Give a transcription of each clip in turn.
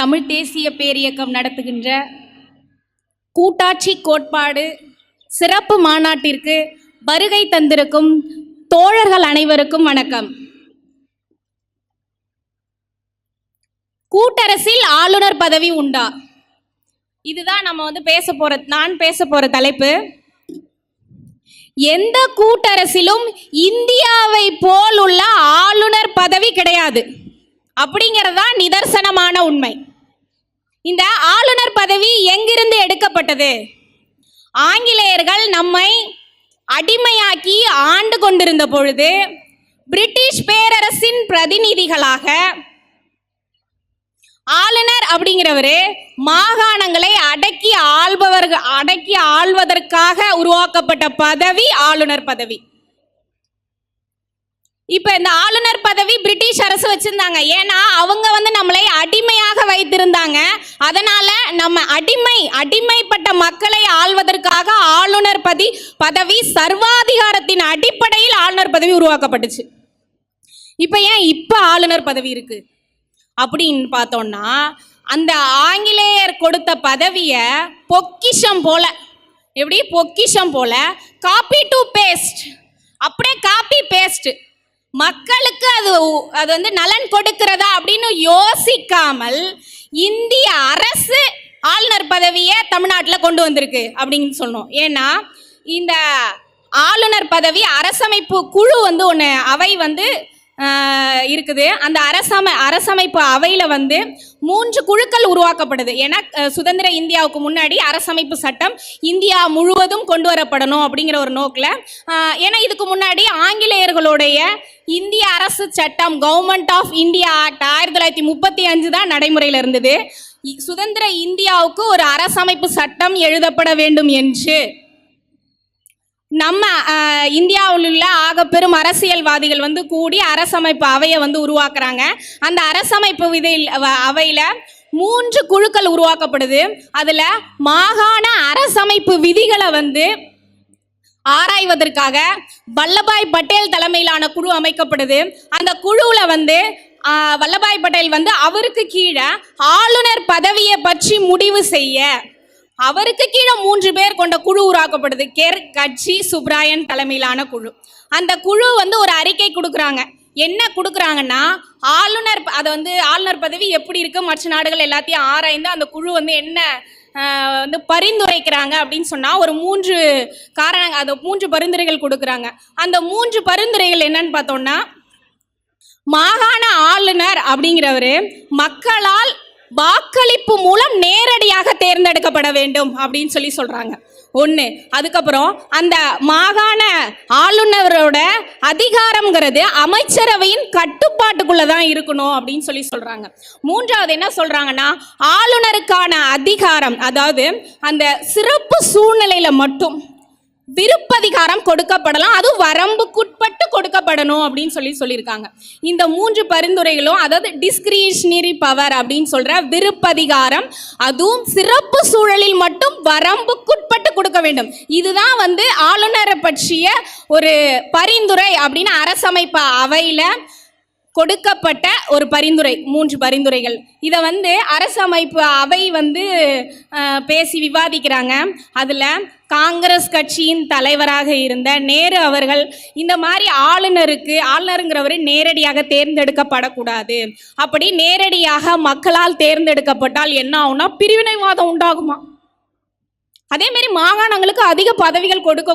தமிழ் தேசிய பேரியக்கம் நடத்துகின்ற கூட்டாட்சி கோட்பாடு சிறப்பு மாநாட்டிற்கு வருகை தந்திருக்கும் தோழர்கள் அனைவருக்கும் வணக்கம். கூட்டரசில் ஆளுநர் பதவி உண்டா? இதுதான் நம்ம வந்து பேச போற நான் பேச போற தலைப்பு. எந்த கூட்டரசிலும் இந்தியாவை போல் உள்ள ஆளுநர் பதவி கிடையாது. அப்படிங்கிறதா நிதர்சனமான உண்மை. இந்த ஆளுநர் பதவி எங்கிருந்து எடுக்கப்பட்டது? ஆங்கிலேயர்கள் நம்மை அடிமையாக்கி ஆண்டு கொண்டிருந்த பொழுது பிரிட்டிஷ் பேரரசின் பிரதிநிதிகளாக ஆளுநர் அப்படிங்கிறவரு மாகாணங்களை அடக்கி ஆள்பவர்கள் அடக்கி ஆள்வதற்காக உருவாக்கப்பட்ட பதவி ஆளுநர் பதவி. இப்போ இந்த ஆளுநர் பதவி பிரிட்டிஷ் அரசு வச்சிருந்தாங்க. ஏன்னா அவங்க வந்து நம்மளை அடிமையாக வைத்திருந்தாங்க. அதனால நம்ம அடிமை அடிமைப்பட்ட மக்களை ஆள்வதற்காக ஆளுநர் பதி பதவி சர்வாதிகாரத்தின் அடிப்படையில் ஆளுநர் பதவி உருவாக்கப்பட்டுச்சு. இப்போ ஏன் இப்போ ஆளுநர் பதவி இருக்கு? அப்படின்னு பார்த்தோம்னா அந்த ஆங்கிலேயர் கொடுத்த பதவியை பொக்கிஷம் போல எப்படி? பொக்கிஷம் போல காப்பி டு பேஸ்ட் அப்படியே காப்பி பேஸ்ட் மக்களுக்கு அது அது வந்து நலன் கொடுக்கிறதா அப்படின்னு யோசிக்காமல் இந்திய அரசு ஆளுநர் பதவியை தமிழ்நாட்டில் கொண்டு வந்திருக்கு அப்படின்னு சொன்னோம். ஏன்னா இந்த ஆளுநர் பதவி அரசமைப்பு குழு வந்து ஒன்று அவை வந்து இருக்குது. அந்த அரசமை அரசமைப்பு அவையில் வந்து மூன்று குழுக்கள் உருவாக்கப்படுது. ஏன்னா சுதந்திர இந்தியாவுக்கு முன்னாடி அரசமைப்பு சட்டம் இந்தியா முழுவதும் கொண்டு வரப்படணும் அப்படிங்கிற ஒரு நோக்கில் ஏன்னா இதுக்கு முன்னாடி ஆங்கிலேயர்களுடைய இந்திய அரசு சட்டம் கவர்மெண்ட் ஆஃப் இந்தியா ஆக்ட் ஆயிரத்தி தொள்ளாயிரத்தி முப்பத்தி அஞ்சு தான் நடைமுறையில் இருந்தது. சுதந்திர இந்தியாவுக்கு ஒரு அரசமைப்பு சட்டம் எழுதப்பட வேண்டும் என்று. நம்ம இந்தியாவில் உள்ள ஆகப்பெரும் அரசியல்வாதிகள் வந்து கூடி அரசமைப்பு அவையை வந்து உருவாக்குறாங்க. அந்த அரசமைப்பு விதையில் அவையில் மூன்று குழுக்கள் உருவாக்கப்படுது. அதில் மாகாண அரசமைப்பு விதிகளை வந்து ஆராய்வதற்காக வல்லபாய் பட்டேல் தலைமையிலான குழு அமைக்கப்படுது. அந்த குழுவில் வந்து வல்லபாய் பட்டேல் வந்து அவருக்கு கீழே ஆளுநர் பதவியை பற்றி முடிவு செய்ய அவருக்கு கீழே மூன்று பேர் கொண்ட குழு உருவாக்கப்படுது. கெர் கட்சி சுப்ராயன் தலைமையிலான குழு. அந்த குழு வந்து ஒரு அறிக்கை கொடுக்குறாங்க. என்ன கொடுக்குறாங்கன்னா ஆளுநர் அதை வந்து ஆளுநர் பதவி எப்படி இருக்குது மற்ற நாடுகள் எல்லாத்தையும் ஆராய்ந்து அந்த குழு வந்து என்ன வந்து பரிந்துரைக்கிறாங்க அப்படின்னு சொன்னால் ஒரு மூன்று காரணங்க அது மூன்று பரிந்துரைகள் கொடுக்குறாங்க. அந்த மூன்று பரிந்துரைகள் என்னன்னு பார்த்தோம்னா மாகாண ஆளுநர் அப்படிங்கிறவர் மக்களால் வாக்களிப்பு மூலம் நேரடியாக தேர்ந்தெடுக்கப்பட வேண்டும் அப்படின்னு சொல்லி சொல்றாங்க. ஒன்று அதுக்கப்புறம் அந்த மாகாண ஆளுநரோட அதிகாரம்ங்கிறது அமைச்சரவையின் கட்டுப்பாட்டுக்குள்ளே தான் இருக்கணும் அப்படின்னு சொல்லி சொல்கிறாங்க மூன்றாவது என்ன சொல்கிறாங்கன்னா ஆளுநருக்கான அதிகாரம் அதாவது அந்த சிறப்பு சூழ்நிலையில் மட்டும் விருப்பதிகாரம் கொடுக்கப்படலாம். அதுவும் வரம்புக்குட்பட்டு கொடுக்கப்படணும் அப்படின்னு சொல்லி சொல்லியிருக்காங்க. இந்த மூன்று பரிந்துரைகளும் அதாவது டிஸ்கிரியேஷனரி பவர் அப்படின்னு சொல்கிற விருப்பதிகாரம் அதுவும் சிறப்பு சூழலில் மட்டும் வரம்புக்குட்பட்டு கொடுக்க வேண்டும். இதுதான் வந்து ஆளுநரை பற்றிய ஒரு பரிந்துரை அப்படின்னு அரசமைப்பு அவையில் கொடுக்கப்பட்ட ஒரு பரிந்துரை மூன்று பரிந்துரைகள். இதை வந்து அரசமைப்பு அவை வந்து பேசி விவாதிக்கிறாங்க. அதில் காங்கிரஸ் கட்சியின் தலைவராக இருந்த நேரு அவர்கள் இந்த மாதிரி ஆளுநருக்கு ஆளுநருங்கிறவர் நேரடியாக தேர்ந்தெடுக்கப்படக்கூடாது. அப்படி நேரடியாக மக்களால் தேர்ந்தெடுக்கப்பட்டால் என்ன ஆகும்னா பிரிவினைவாதம் உண்டாகுமா? அதே மாதிரி மாகாணங்களுக்கு அதிக பதவிகள் கொடுக்க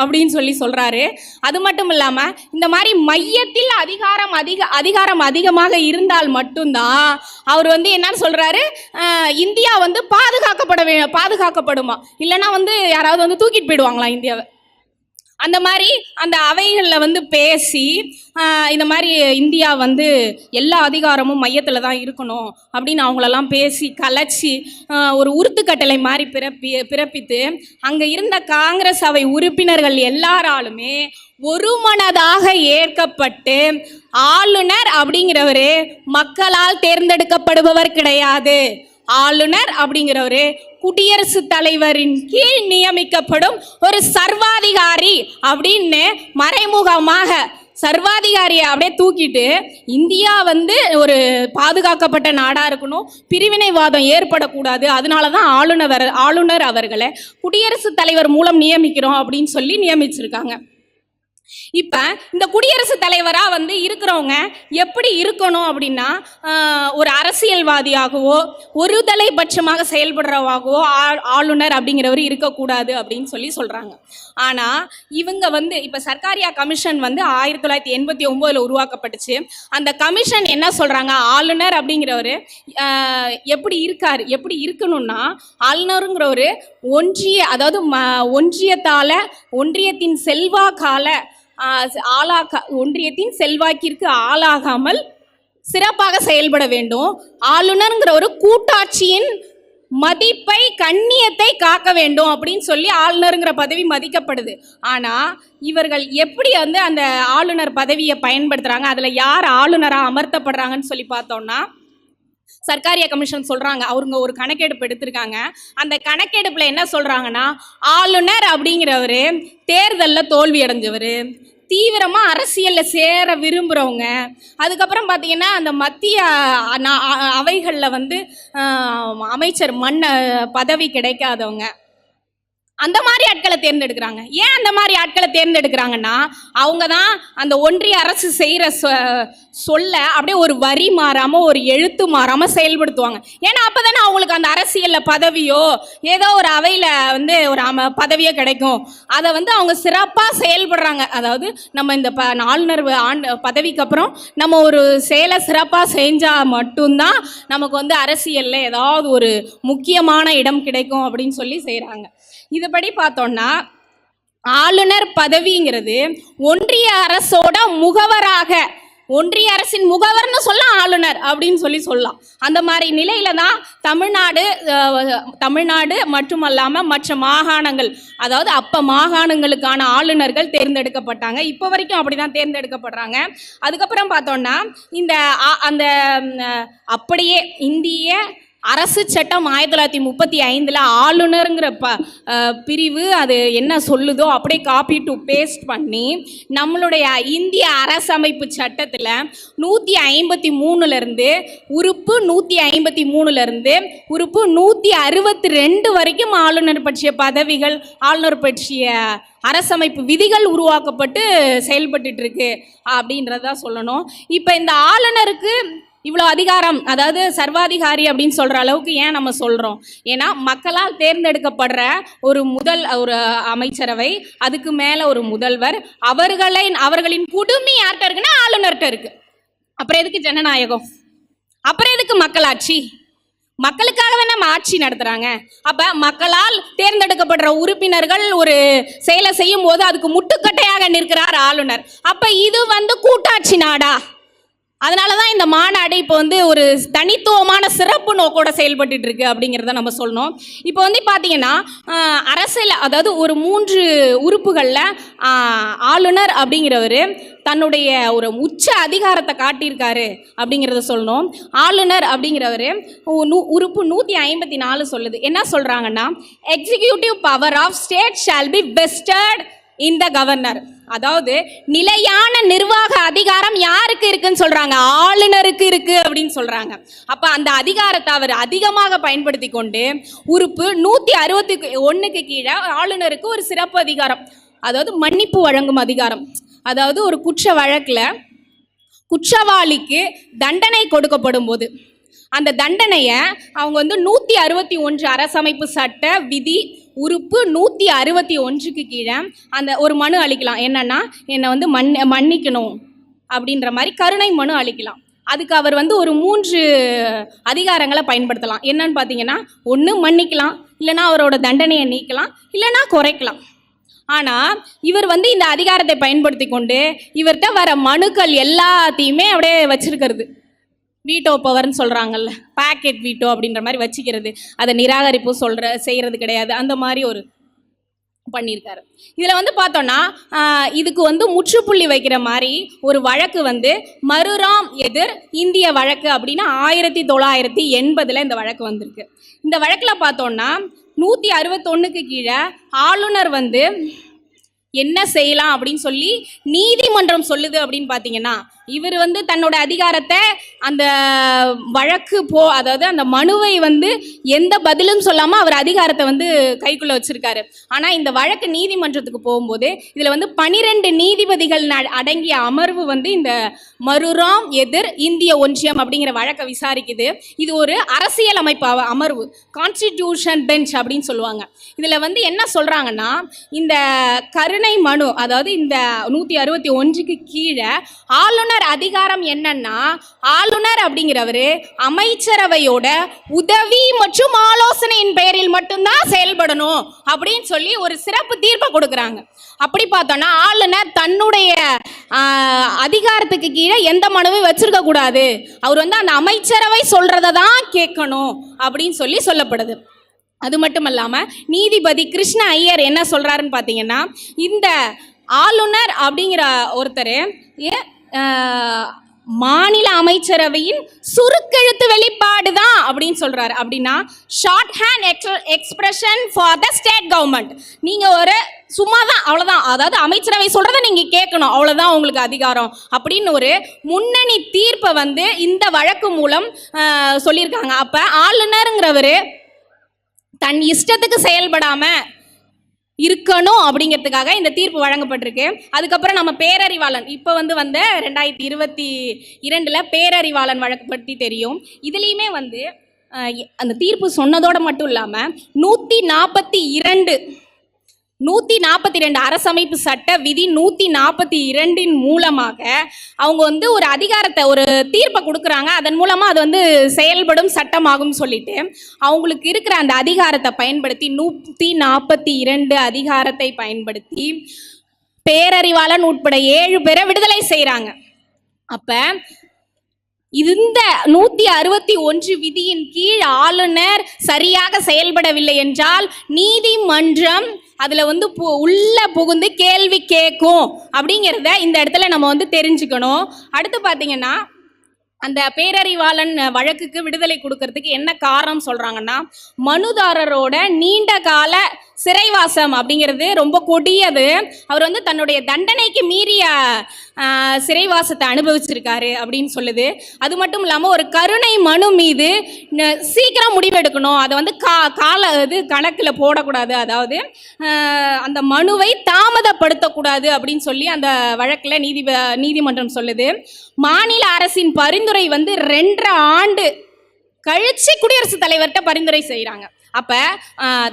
அப்படின்னு சொல்லி சொல்றாரு. அது மட்டும் இல்லாம இந்த மாதிரி மையத்தில் அதிகாரம் அதிக அதிகாரம் அதிகமாக இருந்தால் மட்டும்தான் அவர் வந்து என்னன்னு சொல்றாரு? இந்தியா வந்து பாதுகாக்கப்பட வே பாதுகாக்கப்படுமா? இல்லைன்னா வந்து யாராவது வந்து தூக்கிட்டு போயிடுவாங்களா இந்தியாவை? அந்த மாதிரி அந்த அவைகளில் வந்து பேசி இந்த மாதிரி இந்தியா வந்து எல்லா அதிகாரமும் மையத்தில் தான் இருக்கணும் அப்படின்னு அவங்களெல்லாம் பேசி கலைச்சி ஒரு உருத்துக்கட்டளை மாதிரி பிறப்பி பிறப்பித்து அங்கே இருந்த காங்கிரஸ் அவை உறுப்பினர்கள் எல்லாராலுமே ஒருமனதாக ஏற்கப்பட்டு ஆளுநர் அப்படிங்கிறவரு மக்களால் தேர்ந்தெடுக்கப்படுபவர் கிடையாது. ஆளுநர் அப்படிங்கிறவரு குடியரசுத் தலைவரின் கீழ் நியமிக்கப்படும் ஒரு சர்வாதிகாரி அப்படின்னு மறைமுகமாக சர்வாதிகாரியை அப்படியே தூக்கிட்டு இந்தியா வந்து ஒரு பாதுகாக்கப்பட்ட நாடாக இருக்கணும். பிரிவினைவாதம் ஏற்படக்கூடாது. அதனால தான் ஆளுநர் ஆளுநர் அவர்களை குடியரசுத் தலைவர் மூலம் நியமிக்கிறோம் அப்படின்னு சொல்லி நியமிச்சிருக்காங்க. இப்போ இந்த குடியரசுத் தலைவராக வந்து இருக்கிறவங்க எப்படி இருக்கணும் அப்படின்னா ஒரு அரசியல்வாதியாகவோ ஒரு தலைபட்சமாக செயல்படுறவாகவோ ஆ- ஆளுநர் அப்படிங்கிறவர் இருக்கக்கூடாது அப்படின்னு சொல்லி சொல்கிறாங்க ஆனால் இவங்க வந்து இப்போ சர்க்காரியா கமிஷன் வந்து ஆயிரத்தி தொள்ளாயிரத்தி எண்பத்தி ஒம்போதில் உருவாக்கப்பட்டுச்சு. அந்த கமிஷன் என்ன சொல்கிறாங்க ஆளுநர் அப்படிங்கிறவர் எப்படி இருக்கார்? எப்படி இருக்கணும்னா ஆளுநருங்கிறவர் ஒன்றிய அதாவது ம ஒன்றியத்தால் ஒன்றியத்தின் செல்வாக்கால ஆளாக ஒன்றியத்தின் செல்வாக்கிற்கு ஆளாகாமல் சிறப்பாக செயல்பட வேண்டும். ஆளுநருங்கிற ஒரு கூட்டாட்சியின் மதிப்பை கண்ணியத்தை காக்க வேண்டும் அப்படின்னு சொல்லி ஆளுநருங்கிற பதவி மதிக்கப்படுது. ஆனால் இவர்கள் எப்படி வந்து அந்த ஆளுநர் பதவியை பயன்படுத்துகிறாங்க அதில் யார் ஆளுநராக அமர்த்தப்படுறாங்கன்னு சொல்லி பார்த்தோம்னா சர்க்காரிய கமிஷன் சொல்றாங்க. அவங்க ஒரு கணக்கெடுப்பு எடுத்திருக்காங்க. அந்த கணக்கெடுப்புல என்ன சொல்றாங்கன்னா ஆளுநர் அப்படிங்கிறவர் தேர்தலில் தோல்வி அடைஞ்சவர் தீவிரமா அரசியல்ல சேர விரும்புறவங்க. அதுக்கப்புறம் பார்த்தீங்கன்னா அந்த மத்திய அ- வந்து அமைச்சர் மன்ன பதவி கிடைக்காதவங்க. அந்த மாதிரி ஆட்களை தேர்ந்தெடுக்கிறாங்க. ஏன் அந்த மாதிரி ஆட்களை தேர்ந்தெடுக்கிறாங்கன்னா அவங்க தான் அந்த ஒன்றிய அரசு செய்கிற சொல்ல அப்படியே ஒரு வரி மாறாமல் ஒரு எழுத்து மாறாமல் செயல்படுத்துவாங்க. ஏன்னா அப்போ தானே அவங்களுக்கு அந்த அரசியலில் பதவியோ ஏதோ ஒரு அவையில் வந்து ஒரு அம பதவியோ கிடைக்கும். அதை வந்து அவங்க சிறப்பாக செயல்படுறாங்க. அதாவது நம்ம இந்த ப ஆளுநர் ஆண்டு பதவிக்கு அப்புறம் நம்ம ஒரு செயலை சிறப்பாக செஞ்சால் மட்டும்தான் நமக்கு வந்து அரசியலில் ஏதாவது ஒரு முக்கியமான இடம் கிடைக்கும் அப்படின்னு சொல்லி செய்கிறாங்க இதுபடி பார்த்தோம்னா ஆளுநர் பதவிங்கிறது ஒன்றிய அரசோட முகவராக ஒன்றிய அரசின் முகவர்னு சொல்ல ஆளுநர் அப்படின்னு சொல்லி சொல்லலாம். அந்த மாதிரி நிலையில தான் தமிழ்நாடு தமிழ்நாடு மட்டுமல்லாமல் மற்ற மாகாணங்கள் அதாவது அப்போ மாகாணங்களுக்கான ஆளுநர்கள் தேர்ந்தெடுக்கப்பட்டாங்க. இப்போ வரைக்கும் அப்படி தான் தேர்ந்தெடுக்கப்படுறாங்க. அதுக்கப்புறம் பார்த்தோம்னா இந்த அந்த அப்படியே இந்திய அரசு சட்டம் ஆயிரத்தி தொள்ளாயிரத்தி முப்பத்தி ஐந்தில் ஆளுநருங்கிற ப பிரிவு அது என்ன சொல்லுதோ அப்படியே காப்பி டு பேஸ்ட் பண்ணி நம்மளுடைய இந்திய அரசமைப்பு சட்டத்தில் நூற்றி ஐம்பத்தி மூணுலேருந்து உறுப்பு நூற்றி ஐம்பத்தி மூணுலேருந்து உறுப்பு நூற்றி அறுபத்தி ரெண்டு வரைக்கும் ஆளுநர் பற்றிய பதவிகள் ஆளுநர் பற்றிய அரசமைப்பு விதிகள் உருவாக்கப்பட்டு செயல்பட்டு இருக்கு அப்படின்றத சொல்லணும். இப்போ இந்த ஆளுநருக்கு இவ்வளோ அதிகாரம் அதாவது சர்வாதிகாரி அப்படின்னு சொல்கிற அளவுக்கு ஏன் நம்ம சொல்கிறோம் ஏன்னா மக்களால் தேர்ந்தெடுக்கப்படுற ஒரு முதல் ஒரு அமைச்சரவை அதுக்கு மேலே ஒரு முதல்வர் அவர்களை அவர்களின் குடுமி யார்கிட்ட இருக்குன்னா ஆளுநர்கிட்ட இருக்கு. அப்புறம் எதுக்கு ஜனநாயகம்? அப்புறம் எதுக்கு மக்களாட்சி? மக்களுக்காக நம்ம ஆட்சி நடத்துகிறாங்க அப்போ மக்களால் தேர்ந்தெடுக்கப்படுற உறுப்பினர்கள் ஒரு செயலை செய்யும் போது அதுக்கு முட்டுக்கட்டையாக நிற்கிறார் ஆளுநர். அப்போ இது வந்து கூட்டாட்சி நாடா? அதனால தான் இந்த மாநாடு இப்போ வந்து ஒரு தனித்துவமான சிறப்பு நோக்கோட செயல்பட்டு இருக்கு அப்படிங்கிறத நம்ம சொல்லணும். இப்போ வந்து பார்த்தீங்கன்னா அரசியல் அதாவது ஒரு மூன்று உறுப்புகளில் ஆளுநர் அப்படிங்கிறவர் தன்னுடைய ஒரு உச்ச அதிகாரத்தை காட்டியிருக்காரு அப்படிங்கிறத சொல்லணும். ஆளுநர் அப்படிங்கிறவர் உறுப்பு நூற்றி ஐம்பத்தி நாலு சொல்லுது. என்ன சொல்கிறாங்கன்னா executive power of state shall be vested இந்த கவர்னர். அதாவது நிலையான நிர்வாக அதிகாரம் யாருக்கு இருக்குன்னு சொல்றாங்க? ஆளுநருக்கு இருக்கு அப்படின்னு சொல்றாங்க. அப்ப அந்த அதிகாரத்தை அவர் அதிகமாக பயன்படுத்தி கொண்டு உறுப்பு நூத்தி அறுபத்தி ஒன்னுக்கு கீழே ஆளுநருக்கு ஒரு சிறப்பு அதிகாரம். அதாவது மன்னிப்பு வழங்கும் அதிகாரம். அதாவது ஒரு குற்ற வழக்கில் குற்றவாளிக்கு தண்டனை கொடுக்கப்படும் போது அந்த தண்டனையை அவங்க வந்து நூற்றி அறுபத்தி ஒன்று அரசமைப்பு சட்ட விதி உறுப்பு நூற்றி அறுபத்தி ஒன்றுக்கு கீழே அந்த ஒரு மனு அளிக்கலாம். என்னன்னா என்னை வந்து மன் மன்னிக்கணும் அப்படின்ற மாதிரி கருணை மனு அளிக்கலாம். அதுக்கு அவர் வந்து ஒரு மூன்று அதிகாரங்களை பயன்படுத்தலாம். என்னன்னு பார்த்தீங்கன்னா ஒன்று மன்னிக்கலாம் இல்லைன்னா அவரோட தண்டனையை நீக்கலாம் இல்லைன்னா குறைக்கலாம். ஆனால் இவர் வந்து இந்த அதிகாரத்தை பயன்படுத்தி கொண்டு இவர்கிட்ட வர மனுக்கள் எல்லாத்தையுமே அப்படியே வச்சிருக்கிறது. வீட்டோ பவர்னு சொல்கிறாங்கல்ல பாக்கெட் வீட்டோ அப்படின்ற மாதிரி வச்சுக்கிறது. அதை நிராகரிப்பு சொல்கிற செய்கிறது கிடையாது. அந்த மாதிரி ஒரு பண்ணியிருக்காரு. இதில் வந்து பார்த்தோன்னா இதுக்கு வந்து முற்றுப்புள்ளி வைக்கிற மாதிரி ஒரு வழக்கு வந்து மறுராம் எதிர் இந்திய வழக்கு அப்படின்னு ஆயிரத்தி தொள்ளாயிரத்தி எண்பதில் இந்த வழக்கு வந்திருக்கு. இந்த வழக்கில் பார்த்தோன்னா நூற்றி அறுபத்தொன்னுக்கு கீழே ஆளுநர் வந்து என்ன செய்யலாம் அப்படின்னு சொல்லி நீதிமன்றம் சொல்லுது அப்படின்னு பார்த்தீங்கன்னா இவர் வந்து தன்னோட அதிகாரத்தை அந்த வழக்கு போ அதாவது அந்த மனுவை வந்து எந்த பதிலும் சொல்லாமல் அவர் அதிகாரத்தை வந்து கைக்குள்ளே வச்சுருக்காரு. ஆனால் இந்த வழக்கு நீதிமன்றத்துக்கு போகும்போது இதில் வந்து பனிரெண்டு நீதிபதிகள் ந- அடங்கிய அமர்வு வந்து இந்த மறுராம் எதிர் இந்திய ஒன்றியம் அப்படிங்கிற வழக்கை விசாரிக்குது. இது ஒரு அரசியல் அமைப்பு அமர்வு. கான்ஸ்டிடியூஷன் பெஞ்ச் அப்படின்னு சொல்லுவாங்க. இதில் வந்து என்ன சொல்கிறாங்கன்னா இந்த கருணை மனு அதாவது இந்த நூற்றி அறுபத்தி ஒன்றுக்கு கீழே ஆளுநர் அதிகாரம் என்னன்னா ஆளுநர் அப்படிங்கிறவர் அமைச்சரவையோட உதவி மற்றும் ஆலோசனையின் பெயரில் மட்டும்தான் செயல்படணும் அப்படின்னு சொல்லி ஒரு சிறப்பு தீர்ப்பை கொடுக்குறாங்க. அப்படி பார்த்தோன்னா ஆளுநர் தன்னுடைய அதிகாரத்துக்கு கீழே எந்த மனுவையும் வச்சிருக்க கூடாது. அவர் வந்து அந்த அமைச்சரவை சொல்றதை தான் கேட்கணும் அப்படின்னு சொல்லி சொல்லப்படுது. அது மட்டும் இல்லாமல் நீதிபதி கிருஷ்ண ஐயர் என்ன சொல்கிறாருன்னு பார்த்தீங்கன்னா இந்த ஆளுநர் அப்படிங்கிற ஒருத்தர் ஏ- மாநில அமைச்சரவையின் சுருக்கெழுத்து வெளிப்பாடு தான் அப்படின்னு சொல்கிறாரு அப்படின்னா shorthand expression for the state government நீங்கள் ஒரு சும்மா தான் அவ்வளோதான் அதாவது அமைச்சரவை சொல்கிறத நீங்கள் கேட்கணும். அவ்வளோதான் உங்களுக்கு அதிகாரம் அப்படின்னு ஒரு முன்னணி தீர்ப்பை வந்து இந்த வழக்கு மூலம் சொல்லியிருக்காங்க. அப்போ ஆளுநருங்கிறவர் தன் இஷ்டத்துக்கு செயல்படாம இருக்கணும் அப்படிங்கிறதுக்காக இந்த தீர்ப்பு வழங்கப்பட்டிருக்கு. அதுக்கப்புறம் நம்ம பேரறிவாளன் இப்போ வந்து வந்த ரெண்டாயிரத்தி இருபத்தி இரண்டில் பேரறிவாளன் வழக்கு பற்றி தெரியும். இதுலேயுமே வந்து அந்த தீர்ப்பு சொன்னதோடு மட்டும் இல்லாமல் நூற்றி நாற்பத்தி இரண்டு நூற்றி நாற்பத்தி ரெண்டு அரசமைப்பு சட்ட விதி நூற்றி நாற்பத்தி இரண்டின் மூலமாக அவங்க வந்து ஒரு அதிகாரத்தை ஒரு தீர்ப்பை கொடுக்குறாங்க. அதன் மூலமாக அது வந்து செயல்படும் சட்டமாகும் சொல்லிட்டு அவங்களுக்கு இருக்கிற அந்த அதிகாரத்தை பயன்படுத்தி நூற்றி நாற்பத்தி இரண்டு அதிகாரத்தை பயன்படுத்தி பேரறிவாளன் உட்பட ஏழு பேரை விடுதலை செய்கிறாங்க அப்போ இந்த நூத்தி அறுபத்தி ஒன்று விதியின் கீழ் ஆளுநர் சரியாக செயல்படவில்லை என்றால் நீதிமன்றம் அதுல வந்து பு- உள்ள புகுந்து கேள்வி கேட்கும் அப்படிங்கிறத இந்த இடத்துல நம்ம வந்து தெரிஞ்சுக்கணும். அடுத்து பார்த்தீங்கன்னா அந்த பேரறிவாளன் வழக்குக்கு விடுதலை கொடுக்கறதுக்கு என்ன காரணம் சொல்றாங்கன்னா மனுதாரரோட நீண்ட கால சிறைவாசம் அப்படிங்கிறது ரொம்ப கொடியது. அவர் வந்து தன்னுடைய தண்டனைக்கு மீறிய சிறைவாசத்தை அனுபவிச்சிருக்காரு அப்படின்னு சொல்லுது. அது மட்டும் இல்லாமல் ஒரு கருணை மனு மீது ந- சீக்கிரம் முடிவெடுக்கணும். அதை வந்து கா கால இது கணக்கில் போடக்கூடாது. அதாவது அந்த மனுவை தாமதப்படுத்தக்கூடாது அப்படின்னு சொல்லி அந்த வழக்கில் நீதி நீதிமன்றம் சொல்லுது. மாநில அரசின் பரிந்துரை வந்து ரெண்டரை ஆண்டு கழிச்சு குடியரசுத் தலைவர்கிட்ட பரிந்துரை செய்கிறாங்க அப்போ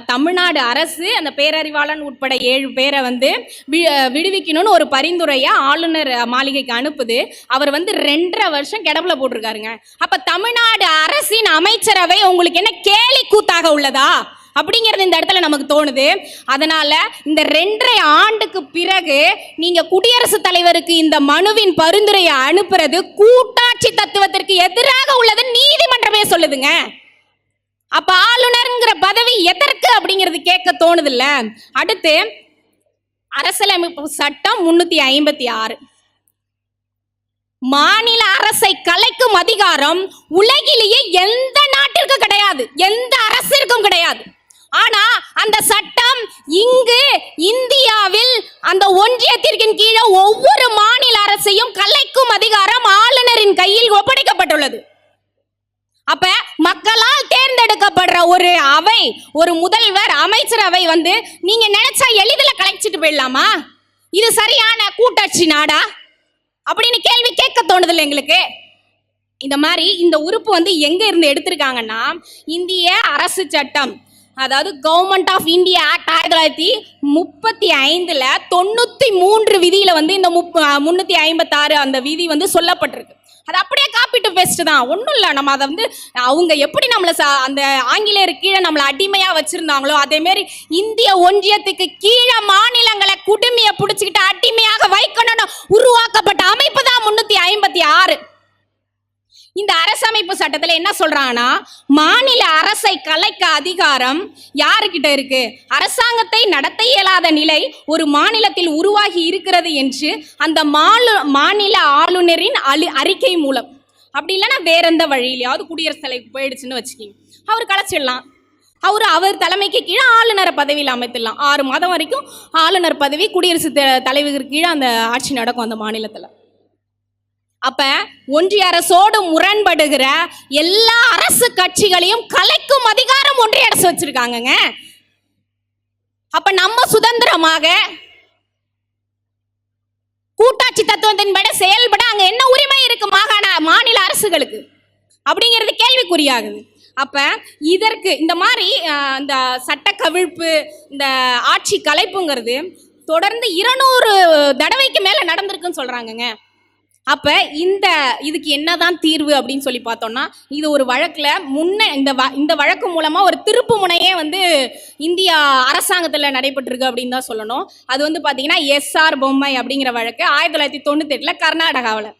தமிழ்நாடு அரசு அந்த பேரறிவாளன் உட்பட ஏழு பேரை வந்து வி விடுவிக்கணும்னு ஒரு பரிந்துரையை ஆளுநர் மாளிகைக்கு அனுப்புது. அவர் வந்து ரெண்டரை வருஷம் கிடப்பில் போட்டிருக்காருங்க. அப்போ தமிழ்நாடு அரசின் அமைச்சரவை உங்களுக்கு என்ன கேலி கூத்தாக உள்ளதா? அப்படிங்கிறது இந்த இடத்துல நமக்கு தோணுது. அதனால இந்த ரெண்டரை ஆண்டுக்கு பிறகு நீங்க குடியரசுத் தலைவருக்கு இந்த மனுவின் பரிந்துரையை அனுப்புறது கூட்டாட்சி தத்துவத்திற்கு எதிராக உள்ளது நீதிமன்றமே சொல்லுதுங்க. அப்ப ஆளுநருங்கிற பதவி எதற்கு அப்படிங்கிறது கேட்க தோணுதில்ல. அடுத்து அரசியலமைப்பு சட்டம் முன்னூத்தி ஐம்பத்தி ஆறு. மாநில அரசை கலைக்கும் அதிகாரம் உலகிலேயே எந்த நாட்டிற்கும் கிடையாது. எந்த அரசிற்கும் கிடையாது. ஆனா அந்த சட்டம் இங்கு இந்தியாவில் அந்த ஒன்றியத்திற்கின் கீழே ஒவ்வொரு மாநில அரசையும் கலைக்கும் அதிகாரம் ஆளுநரின் கையில் ஒப்படைக்கப்பட்டுள்ளது. அப்ப மக்களால் தேர்ந்தெடுக்கப்படுற ஒரு அவை ஒரு முதல்வர் அமைச்சரவை வந்து நீங்க நினைச்சா எளிதில் கலைச்சிட்டு போயிடலாமா? இது சரியான கூட்டாட்சி நாடா? அப்படின்னு கேள்வி கேட்க தோணுதில்ல எங்களுக்கு. இந்த மாதிரி இந்த உறுப்பு வந்து எங்க இருந்து எடுத்திருக்காங்கன்னா இந்திய அரசு சட்டம் அதாவது கவர்மெண்ட் ஆஃப் இந்தியா ஆக்ட் ஆயிரத்தி தொள்ளாயிரத்தி முப்பத்தி ஐந்துல தொண்ணூத்தி மூன்று விதியில வந்து இந்த முப் முன்னூத்தி ஐம்பத்தாறு அந்த விதி வந்து சொல்லப்பட்டிருக்கு. அது அப்படியே காப்பீட்டு பெஸ்ட் தான். ஒன்றும் இல்லை நம்ம அதை வந்து அவங்க எப்படி நம்மளை அந்த ஆங்கிலேயர் கீழே நம்மளை அடிமையாக வச்சுருந்தாங்களோ அதேமாரி இந்திய ஒன்றியத்துக்கு கீழே மாநிலங்களை குடுமையை பிடிச்சிக்கிட்டு அடிமையாக வைக்கணும்னு உருவாக்கப்பட்ட அமைப்பு தான் முன்னூற்றி ஐம்பத்தி ஆறு. இந்த அரசமைப்பு சட்டத்தில் என்ன சொல்றாங்கன்னா மாநில அரசை கலைக்க அதிகாரம் யாருக்கிட்ட இருக்கு? அரசாங்கத்தை நடத்த இயலாத நிலை ஒரு மாநிலத்தில் உருவாகி இருக்கிறது என்று அந்த மாநில மாநில ஆளுநரின் அழி அறிக்கை மூலம். அப்படி இல்லைன்னா வேற எந்த வழியிலையாவது குடியரசுத் தலைவர் போயிடுச்சுன்னு வச்சுக்கிங்க. அவர் கலைச்சிடலாம். அவர் அவர் தலைமைக்கு கீழே ஆளுநர் பதவியில் அமைத்துடலாம். ஆறு மாதம் வரைக்கும் ஆளுநர் பதவி குடியரசு த- தலைவருக்கு கீழே அந்த ஆட்சி நடக்கும் அந்த மாநிலத்தில். அப்ப ஒன்றிய அரசோடு முரண்படுகிற எல்லா அரசு கட்சிகளையும் கலைக்கும் அதிகாரம் ஒன்றிய அரசு வச்சிருக்காங்கங்க. அப்ப நம்ம சுதந்திரமாக கூட்டாட்சி தத்துவத்தின்படி செயல்பட அங்க என்ன உரிமை இருக்கு மாகாண மாநில அரசுகளுக்கு? அப்படிங்கிறது கேள்விக்குறியாகுது. அப்ப இதற்கு இந்த மாதிரி இந்த சட்ட கவிழ்ப்பு இந்த ஆட்சி கலைப்புங்கிறது தொடர்ந்து இருநூறு தடவைக்கு மேல நடந்திருக்குன்னு சொல்றாங்கங்க. அப்ப இந்த இதுக்கு என்னதான் தீர்வு அப்படின்னு சொல்லி பார்த்தோம்னா இது ஒரு வழக்குல முன்ன இந்த வ- இந்த வழக்கு மூலமா ஒரு திருப்பு முனையே வந்து இந்தியா அரசாங்கத்துல நடைபெற்றிருக்கு அப்படின்னு தான் சொல்லணும். அது வந்து பாத்தீங்கன்னா எஸ்ஆர் பொம்மை அப்படிங்கிற வழக்கு ஆயிரத்தி தொள்ளாயிரத்தி தொண்ணூத்தி எட்டுல கர்நாடகாவில்.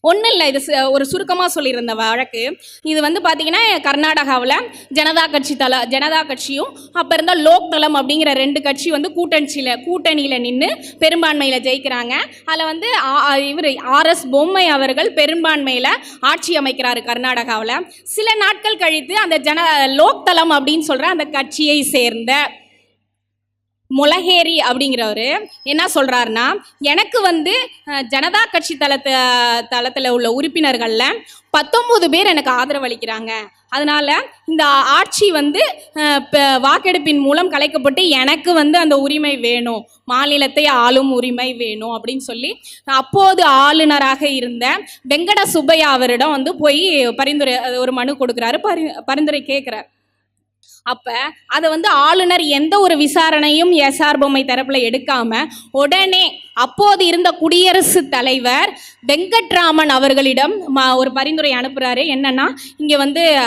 ஒன்றும் இல்லை இது சு- ஒரு சுருக்கமாக சொல்லியிருந்த வழக்கு. இது வந்து பார்த்தீங்கன்னா கர்நாடகாவில் ஜனதா கட்சி தல ஜனதா கட்சியும் அப்போ இருந்தால் லோக் தளம் அப்படிங்கிற ரெண்டு கட்சி வந்து கூட்டணிச்சியில் கூட்டணியில் நின்று பெரும்பான்மையில் ஜெயிக்கிறாங்க. அதில் வந்து இவர் ஆர்எஸ் பொம்மை அவர்கள் பெரும்பான்மையில் ஆட்சி அமைக்கிறாரு கர்நாடகாவில். சில நாட்கள் கழித்து அந்த ஜன லோக் தளம் அப்படின்னு சொல்கிற அந்த கட்சியை சேர்ந்த முலகேரி அப்படிங்கிறவர் என்ன சொல்கிறாருன்னா எனக்கு வந்து ஜனதா கட்சி தளத்தை தளத்தில் உள்ள உறுப்பினர்களில் பத்தொம்போது பேர் எனக்கு ஆதரவளிக்கிறாங்க. அதனால் இந்த ஆட்சி வந்து வாக்கெடுப்பின் மூலம் கலைக்கப்பட்டு எனக்கு வந்து அந்த உரிமை வேணும். மாநிலத்தை ஆளும் உரிமை வேணும் அப்படின்னு சொல்லி அப்போது ஆளுநராக இருந்த வெங்கட சுப்பையா அவரிடம் வந்து போய் பரிந்துரை ஒரு மனு கொடுக்குறாரு. பரி பரிந்துரை கேட்குறாரு அப்ப அதை வந்து ஆளுநர் எந்த ஒரு விசாரணையும் எஸ்ஆர் பொம்மை தரப்புல எடுக்காம உடனே அப்போது இருந்த குடியரசு தலைவர் வெங்கட்ராமன் அவர்களிடம் மா ஒரு பரிந்துரை அனுப்புகிறாரு என்னன்னா இங்கே வந்து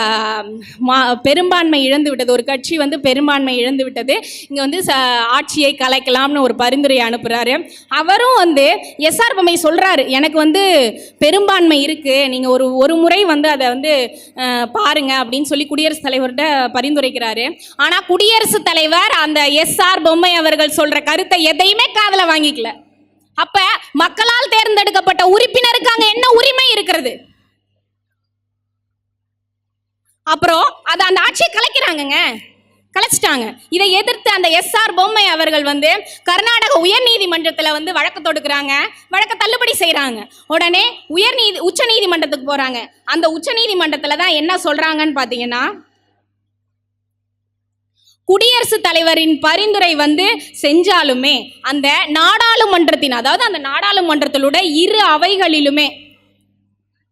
மா- பெரும்பான்மை இழந்து விட்டது. ஒரு கட்சி வந்து பெரும்பான்மை இழந்து விட்டது. இங்கே வந்து ச- ஆட்சியை கலைக்கலாம்னு ஒரு பரிந்துரை அனுப்புகிறாரு அவரும் வந்து எஸ்ஆர் பொம்மை சொல்கிறாரு எனக்கு வந்து பெரும்பான்மை இருக்குது நீங்கள் ஒரு ஒரு முறை வந்து அதை வந்து பாருங்க அப்படின்னு சொல்லி குடியரசுத் தலைவர்கிட்ட பரிந்துரைக்கிறாரு. ஆனால் குடியரசுத் தலைவர் அந்த எஸ்ஆர் பொம்மை அவர்கள் சொல்கிற கருத்தை எதையுமே காதில் வாங்கிக்கல. அப்ப மக்களால் தேர்ந்தெடுக்கப்பட்ட உறுப்பினருக்கு அங்க என்ன உரிமை இருக்கிறது? அப்புறம் அதை அந்த ஆட்சியை கலைக்கிறாங்கங்க. கலைச்சிட்டாங்க. இதை எதிர்த்து அந்த எஸ்ஆர் பொம்மை அவர்கள் வந்து கர்நாடக உயர்நீதிமன்றத்தில் வந்து வழக்கு தொடுக்கிறாங்க. வழக்க தள்ளுபடி செய்கிறாங்க உடனே உயர் நீதி உச்ச நீதிமன்றத்துக்கு போகிறாங்க அந்த உச்ச நீதிமன்றத்தில் தான் என்ன சொல்கிறாங்கன்னு பார்த்தீங்கன்னா குடியரசுத் தலைவரின் பரிந்துரை வந்து செஞ்சாலுமே அந்த நாடாளுமன்றத்தின் அதாவது அந்த நாடாளுமன்றத்திலுடைய இரு அவைகளிலுமே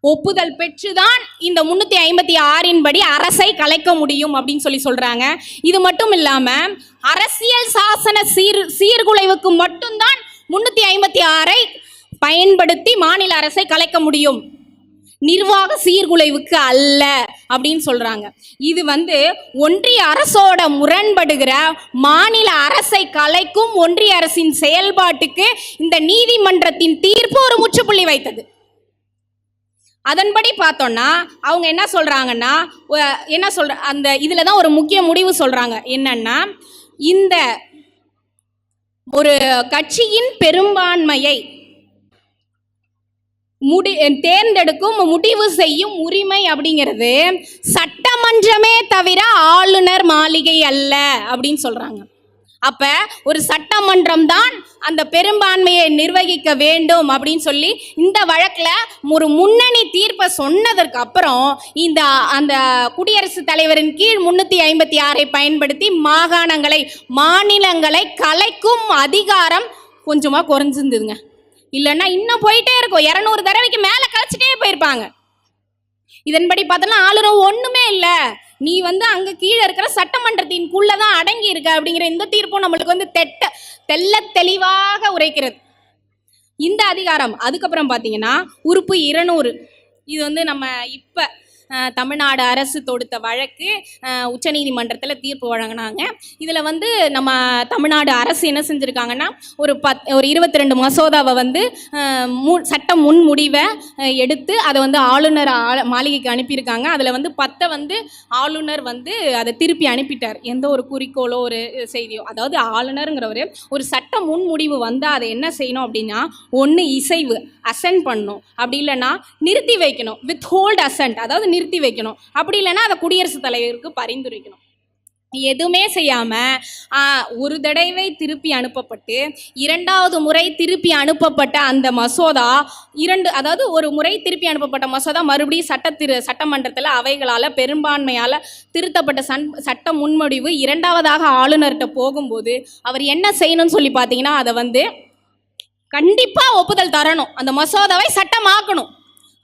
ஒப்புதல் பெற்றுதான் இந்த முன்னூத்தி ஐம்பத்தி ஆறின் படி அரசை கலைக்க முடியும் அப்படின்னு சொல்லி சொல்றாங்க. இது மட்டும் இல்லாம அரசியல் சாசன சீர் சீர்குலைவுக்கு மட்டும்தான் முன்னூத்தி ஐம்பத்தி ஆறை பயன்படுத்தி மாநில அரசை கலைக்க முடியும். நிர்வாக சீர்குலைவுக்கு அல்ல அப்படின்னு சொல்றாங்க. இது வந்து ஒன்றிய அரசோட முரண்படுகிற மாநில அரசை கலைக்கும் ஒன்றிய அரசின் செயல்பாட்டுக்கு இந்த நீதிமன்றத்தின் தீர்ப்பு ஒரு முற்றுப்புள்ளி வைத்தது. அதன்படி பார்த்தோம்னா அவங்க என்ன சொல்றாங்கன்னா என்ன சொல்ற அந்த இதுல தான் ஒரு முக்கிய முடிவு சொல்றாங்க. என்னன்னா இந்த ஒரு கட்சியின் பெரும்பான்மையை முடி தேர்ந்தெடுக்கும் முடிவு செய்யும் உரிமை அப்படிங்கிறது சட்டமன்றமே தவிர ஆளுநர் மாளிகை அல்ல அப்படின்னு சொல்கிறாங்க அப்போ ஒரு சட்டமன்றம் தான் அந்த பெரும்பான்மையை நிர்வகிக்க வேண்டும் அப்படின்னு சொல்லி இந்த வழக்கில் ஒரு முன்னணி தீர்ப்பை சொன்னதற்கு அப்புறம் இந்த அந்த குடியரசுத் தலைவரின் கீழ் முன்னூற்றி ஐம்பத்தி ஆறை பயன்படுத்தி மாகாணங்களை மாநிலங்களை கலைக்கும் அதிகாரம் கொஞ்சமாக குறைஞ்சிருந்ததுங்க. இல்லைன்னா இன்னும் போயிட்டே இருக்கும். இரநூறு தடவைக்கு மேலே கழிச்சிட்டே போயிருப்பாங்க. இதன்படி பார்த்தோன்னா ஆளுநர் ஒன்றுமே இல்லை. நீ வந்து அங்கே கீழே இருக்கிற சட்டமன்றத்தின்குள்ளே தான் அடங்கி இருக்க அப்படிங்கிற இந்த தீர்ப்பும் நம்மளுக்கு வந்து தெட்ட தெல்ல தெளிவாக உரைக்கிறது. இந்த அதிகாரம் அதுக்கப்புறம் பார்த்தீங்கன்னா உறுப்பு இருநூறு. இது வந்து நம்ம இப்போ தமிழ்நாடு அரசு தொடுத்த வழக்கு உச்சநீதிமன்றத்தில் தீர்ப்பு வழங்கினாங்க. இதில் வந்து நம்ம தமிழ்நாடு அரசு என்ன செஞ்சுருக்காங்கன்னா ஒரு பத் ஒரு இருபத்தி ரெண்டு மசோதாவை வந்து மு சட்ட முன்முடிவை எடுத்து அதை வந்து ஆளுநர் மாளிகைக்கு அனுப்பியிருக்காங்க. அதில் வந்து பத்தை வந்து ஆளுநர் வந்து அதை திருப்பி அனுப்பிட்டார். எந்த ஒரு குறிக்கோளோ ஒரு செய்தியோ. அதாவது ஆளுநருங்கிறவர் ஒரு சட்ட முன்முடிவு வந்து அதை என்ன செய்யணும் அப்படின்னா ஒன்று இசைவு அசென்ட் பண்ணணும். அப்படி இல்லைன்னா நிறுத்தி வைக்கணும். வித் ஹோல்ட் அசென்ட் அதாவது நிறுத்தி வைக்கணும். அப்படி இல்லைன்னா அதை குடியரசுத் தலைவருக்கு பரிந்துரைக்கணும். எதுவுமே செய்யாம ஒரு தடவை திருப்பி அனுப்பப்பட்டு இரண்டாவது முறை திருப்பி அனுப்பப்பட்ட அந்த மசோதா இரண்டு அதாவது ஒரு முறை திருப்பி அனுப்பப்பட்ட மசோதா மறுபடியும் சட்ட திரு சட்டமன்றத்தில் அவைகளால் பெரும்பான்மையால் திருத்தப்பட்ட சன் சட்ட முன்மொழிவு இரண்டாவதாக ஆளுநர்கிட்ட போகும்போது அவர் என்ன செய்யணும்னு சொல்லி பார்த்தீங்கன்னா அதை வந்து கண்டிப்பாக ஒப்புதல் தரணும். அந்த மசோதாவை சட்டமாக்கணும்.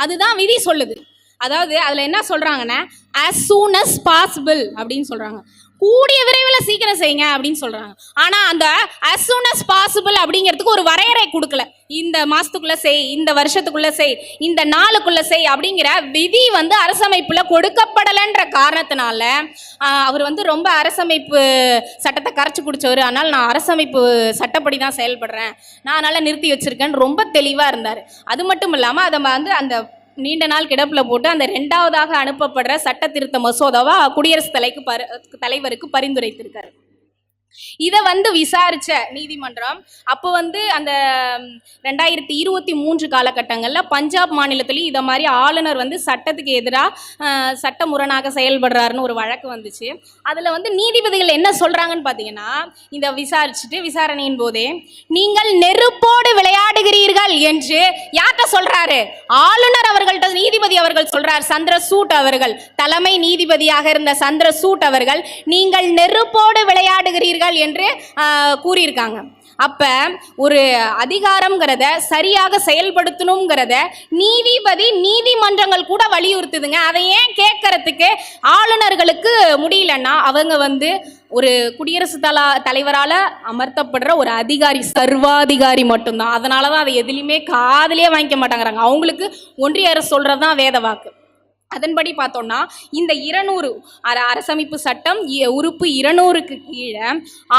அதுதான் விதி சொல்லுது. அதாவது அதில் என்ன சொல்கிறாங்கன்னா அஸ் சூன் அஸ் பாசிபிள் அப்படின்னு சொல்கிறாங்க கூடிய விரைவில் சீக்கிரம் செய்யுங்க அப்படின்னு சொல்கிறாங்க ஆனால் அந்த அஸ் சூன் அஸ் பாசிபிள் அப்படிங்கிறதுக்கு ஒரு வரையறை கொடுக்கல. இந்த மாதத்துக்குள்ளே செய் இந்த வருஷத்துக்குள்ளே செய் இந்த நாளுக்குள்ளே செய் அப்படிங்கிற விதி வந்து அரசமைப்பில் கொடுக்கப்படலைன்ற காரணத்தினால அவர் வந்து ரொம்ப அரசமைப்பு சட்டத்தை கரைச்சி குடிச்சவர் அதனால் நான் அரசமைப்பு சட்டப்படி தான் செயல்படுறேன். நான் அதனால் நிறுத்தி வச்சுருக்கேன்னு ரொம்ப தெளிவாக இருந்தார். அது மட்டும் இல்லாமல் அதை வந்து அந்த நீண்ட நாள் கிடப்பில் போட்டு அந்த ரெண்டாவதாக அனுப்பப்படுற சட்ட திருத்த மசோதாவை குடியரசுத் தலைக்கு பரு தலைவருக்கு பரிந்துரைத்திருக்காரு. இதை வந்து விசாரிச்ச நீதிமன்றம் அப்போ வந்து அந்த ரெண்டாயிரத்தி இருபத்தி மூன்று காலகட்டங்களில் பஞ்சாப் மாநிலத்திலையும் இதை மாதிரி ஆளுநர் வந்து சட்டத்துக்கு எதிராக சட்ட முரணாக செயல்படுறாருன்னு ஒரு வழக்கு வந்துச்சு. அதில் வந்து நீதிபதிகள் என்ன சொல்கிறாங்கன்னு பார்த்தீங்கன்னா இதை விசாரிச்சுட்டு விசாரணையின் போதே நீங்கள் நெருப்போடு விளையாடுகிறீர்கள் என்று யார்கிட்ட சொல்றாரு? ஆளுநர் அவர்கள்ட்ட நீதிபதி அவர்கள் சொல்றார் சந்திரசூட் அவர்கள். தலைமை நீதிபதியாக இருந்த சந்திரசூட் அவர்கள் நீங்கள் நெருப்போடு விளையாடுகிறீர்கள் என்று கூறியிருக்காங்க. அப்போ ஒரு அதிகாரம்ங்கிறத சரியாக செயல்படுத்தணுங்கிறத நீதிபதி நீதிமன்றங்கள் கூட வலியுறுத்துதுங்க. அதை ஏன் கேட்கறதுக்கு ஆளுநர்களுக்கு முடியலன்னா அவங்க வந்து ஒரு குடியரசு தலா தலைவரால் அமர்த்தப்படுற ஒரு அதிகாரி சர்வாதிகாரி மட்டும்தான். அதனால தான் அதை எதுலேயுமே காதலே வாங்கிக்க மாட்டாங்கிறாங்க. அவங்களுக்கு ஒன்றிய அரசு சொல்கிறது தான் வேத வாக்கு. அதன்படி பார்த்தோம்னா இந்த இருநூறு அர- அரசமைப்பு சட்டம் இ- உறுப்பு இருநூறுக்கு கீழே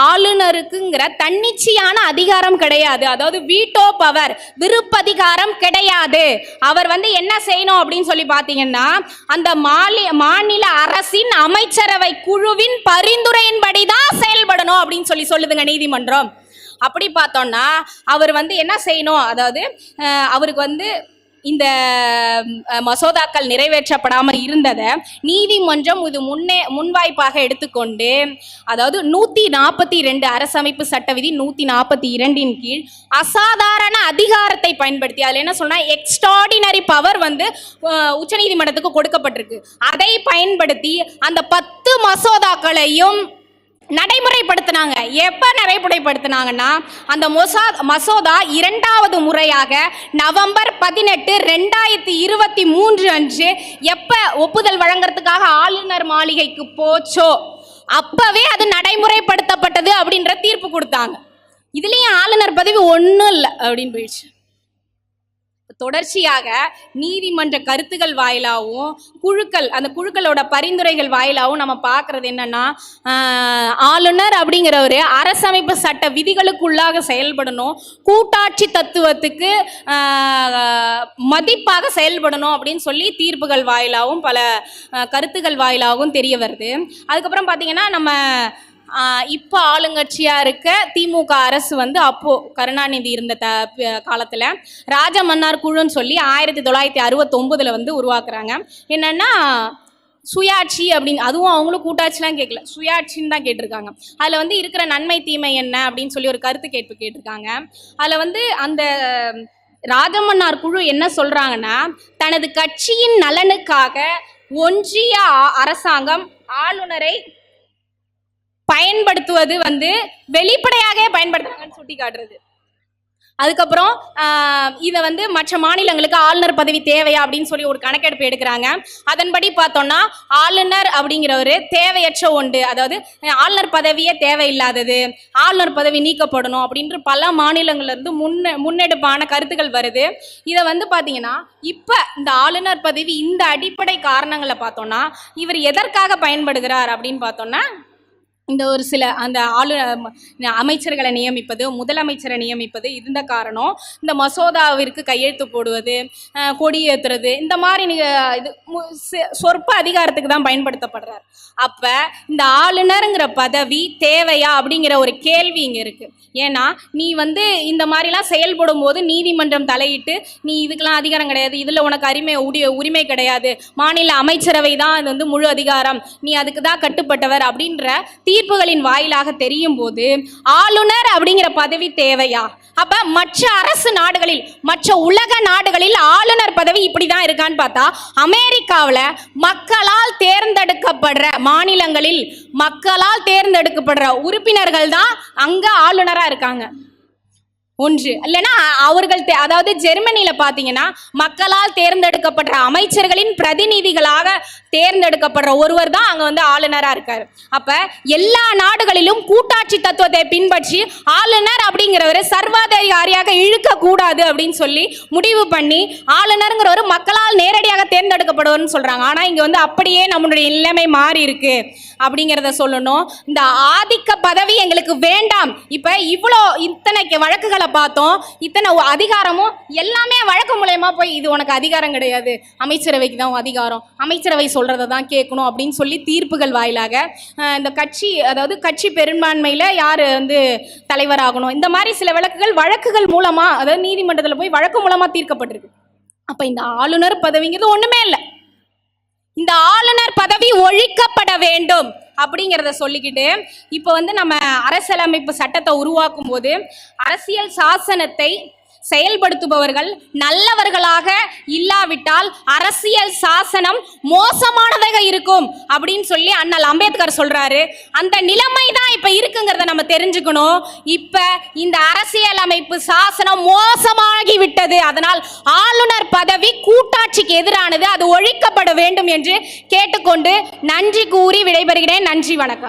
ஆளுநருக்குங்கிற தன்னிச்சையான அதிகாரம் கிடையாது. அதாவது வீட்டோ பவர் விருப்பதிகாரம் கிடையாது. அவர் வந்து என்ன செய்யணும் அப்படின்னு சொல்லி பார்த்தீங்கன்னா அந்த மாநில மாநில அரசின் அமைச்சரவை குழுவின் பரிந்துரையின்படி தான் செயல்படணும் அப்படின்னு சொல்லி சொல்லுதுங்க நீதிமன்றம். அப்படி பார்த்தோம்னா அவர் வந்து என்ன செய்யணும்? அதாவது அவருக்கு வந்து இந்த மசோதாக்கள் நிறைவேற்றப்படாமல் இருந்ததை நீதிமன்றம் இது முன்னே முன்வாய்ப்பாக எடுத்துக்கொண்டு அதாவது நூற்றி நாற்பத்தி ரெண்டு அரசமைப்பு சட்ட விதி நூற்றி நாற்பத்தி இரண்டின் கீழ் அசாதாரண அதிகாரத்தை பயன்படுத்தி அதில் என்ன சொன்னால் எக்ஸ்ட்ராடினரி பவர் வந்து உச்சநீதிமன்றத்துக்கு கொடுக்கப்பட்டிருக்கு. அதை பயன்படுத்தி அந்த பத்து மசோதாக்களையும் நடைமுறைப்படுத்தினாங்க. எப்போ நடைமுறைப்படுத்தினாங்கன்னா அந்த மொசா மசோதா இரண்டாவது முறையாக நவம்பர் பதினெட்டு ரெண்டாயிரத்தி இருபத்தி மூன்று அன்று எப்போ ஒப்புதல் வழங்குறதுக்காக ஆளுநர் மாளிகைக்கு போச்சோ அப்பவே அது நடைமுறைப்படுத்தப்பட்டது அப்படின்ற தீர்ப்பு கொடுத்தாங்க. இதுலேயும் ஆளுநர் பதவி ஒன்றும் இல்லை அப்படின்னு போயிடுச்சு. தொடர்ச்சியாக நீதிமன்ற கருத்துக்கள் வாயிலாகவும் குழுக்கள் அந்த குழுக்களோட பரிந்துரைகள் வாயிலாகவும் நம்ம பார்க்குறது என்னன்னா ஆளுநர் அப்படிங்கிறவர் அரசமைப்பு சட்ட விதிகளுக்குள்ளாக செயல்படணும் கூட்டாட்சி தத்துவத்துக்கு மதிப்பாக செயல்படணும் அப்படின்னு சொல்லி தீர்ப்புகள் வாயிலாகவும் பல கருத்துக்கள் வாயிலாகவும் தெரிய வருது. அதுக்கப்புறம் பார்த்தீங்கன்னா நம்ம இப்போ ஆளுங்கட்சியாக இருக்க திமுக அரசு வந்து அப்போது கருணாநிதி இருந்த த காலத்தில் ராஜமன்னார் குழுன்னு சொல்லி ஆயிரத்தி தொள்ளாயிரத்தி அறுபத்தொம்பதில் வந்து உருவாக்குறாங்க. என்னென்னா சுயாட்சி அப்படின்னு அதுவும் அவங்களும் கூட்டாட்சிலாம் கேட்கல சுயாட்சின்னு தான் கேட்டிருக்காங்க. அதில் வந்து இருக்கிற நன்மை தீமை என்ன அப்படின்னு சொல்லி ஒரு கருத்து கேட்பு கேட்டிருக்காங்க. அதில் வந்து அந்த ராஜமன்னார் குழு என்ன சொல்கிறாங்கன்னா தனது கட்சியின் நலனுக்காக ஒன்றிய அரசாங்கம் ஆளுநரை பயன்படுத்துவது வந்து வெளிப்படையாக பயன்படுத்துறாங்கன்னு சுட்டி காட்டுறது அதுக்கப்புறம் இதை வந்து மற்ற மாநிலங்களுக்கு ஆளுநர் பதவி தேவையா அப்படின்னு சொல்லி ஒரு கணக்கெடுப்பு எடுக்கிறாங்க. அதன்படி பார்த்தோம்னா ஆளுநர் அப்படிங்கிறவர் தேவையற்ற ஒன்று அதாவது ஆளுநர் பதவியே தேவையில்லாதது ஆளுநர் பதவி நீக்கப்படணும் அப்படின்ற பல மாநிலங்கள்லேருந்து முன்ன முன்னெடுப்பான கருத்துக்கள் வருது. இதை வந்து பார்த்தீங்கன்னா இப்போ இந்த ஆளுநர் பதவி இந்த அடிப்படை காரணங்களை பார்த்தோம்னா இவர் எதற்காக பயன்படுகிறார் அப்படின்னு பார்த்தோம்னா இந்த ஒரு சில அந்த ஆளு அமைச்சர்களை நியமிப்பது முதலமைச்சரை நியமிப்பது இருந்த காரணம். இந்த மசோதாவிற்கு கையெழுத்து போடுவது கொடி ஏற்றுறது இந்த மாதிரி நீங்க இது மு- சொற்ப அதிகாரத்துக்கு தான் பயன்படுத்தப்படுறார். அப்போ இந்த ஆளுநருங்கிற பதவி தேவையா அப்படிங்கிற ஒரு கேள்வி இங்கே இருக்குது ஏன்னா நீ வந்து இந்த மாதிரிலாம் செயல்படும் போது நீதிமன்றம் தலையிட்டு நீ இதுக்கெல்லாம் அதிகாரம் கிடையாது இதில் உனக்கு அரிமை உடி உரிமை கிடையாது மாநில அமைச்சரவை தான் இது வந்து முழு அதிகாரம் நீ அதுக்கு தான் கட்டுப்பட்டவர் அப்படின்ற தீர்ப்புகளின் வாயிலாக தெரியும் போது ஆளுநர் அப்படிங்கிற பதவி தேவையா? அப்ப மற்ற அரசு நாடுகளில் மற்ற உலக நாடுகளில் ஆளுநர் பதவி இப்படி தான் இருக்கான்னு பார்த்தா அமெரிக்காவில் மக்களால் தேர்ந்தெடுக்கப்படுற மாநிலங்களில் மக்களால் தேர்ந்தெடுக்கப்படுற உறுப்பினர்கள் தான் அங்க ஆளுநரா இருக்காங்க. ஒன்று. இல்லைன்னா அவர்கள் அதாவது ஜெர்மனியில் பார்த்தீங்கன்னா மக்களால் தேர்ந்தெடுக்கப்படுற அமைச்சர்களின் பிரதிநிதிகளாக தேர்ந்தெடுக்கப்படுற ஒருவர் தான் அங்கே வந்து ஆளுநராக இருக்கார். அப்போ எல்லா நாடுகளிலும் கூட்டாட்சி தத்துவத்தை பின்பற்றி ஆளுநர் அப்படிங்கிறவர் சர்வாதிகாரியாக இழுக்கக்கூடாது அப்படின்னு சொல்லி முடிவு பண்ணி ஆளுநருங்கிறவர் மக்களால் நேரடியாக தேர்ந்தெடுக்கப்படுவர்னு சொல்கிறாங்க ஆனால் இங்கே வந்து அப்படியே நம்மளுடைய நிலைமை மாறி இருக்குது அப்படிங்கிறத சொல்லணும். இந்த ஆதிக்க பதவி எங்களுக்கு வேண்டாம். இப்போ இவ்வளோ இத்தனை வழக்குகளை பார்த்தோம். இத்தனை அதிகாரமும் எல்லாமே வழக்கு மூலயமா போய் இது உனக்கு அதிகாரம் கிடையாது. அமைச்சரவைக்கு தான் அதிகாரம். அமைச்சரவை சொல்கிறத தான் கேட்கணும் அப்படின்னு சொல்லி தீர்ப்புகள் வாயிலாக இந்த கட்சி அதாவது கட்சி பெரும்பான்மையில் யார் வந்து தலைவராகணும்? இந்த மாதிரி சில வழக்குகள் வழக்குகள் மூலமாக அதாவது நீதிமன்றத்தில் போய் வழக்கு மூலமாக தீர்க்கப்பட்டிருக்கு. அப்போ இந்த ஆளுநர் பதவிங்கிறது ஒன்றுமே இல்லை. இந்த ஆளுநர் பதவி ஒழிக்கப்பட வேண்டும் அப்படிங்கிறத சொல்லிக்கிட்டு இப்போ வந்து நம்ம அரசியலமைப்பு சட்டத்தை உருவாக்கும் போது அரசியல் சாசனத்தை செயல்படுத்துபவர்கள் நல்லவர்களாக இல்லாவிட்டால் அரசியல் சாசனம் மோசமானதாக இருக்கும் அப்படின்னு சொல்லி அண்ணல் அம்பேத்கர் சொல்றாரு. அந்த நிலைமை தான் இப்ப இருக்குங்கிறத நம்ம தெரிஞ்சுக்கணும். இப்ப இந்த அரசியலமைப்பு சாசனம் மோசமாகி விட்டது அதனால் ஆளுநர் பதவி கூட்டாட்சிக்கு எதிரானது. அது ஒழிக்கப்பட வேண்டும் என்று கேட்டுக்கொண்டு நன்றி கூறி விடைபெறுகிறேன். நன்றி வணக்கம்.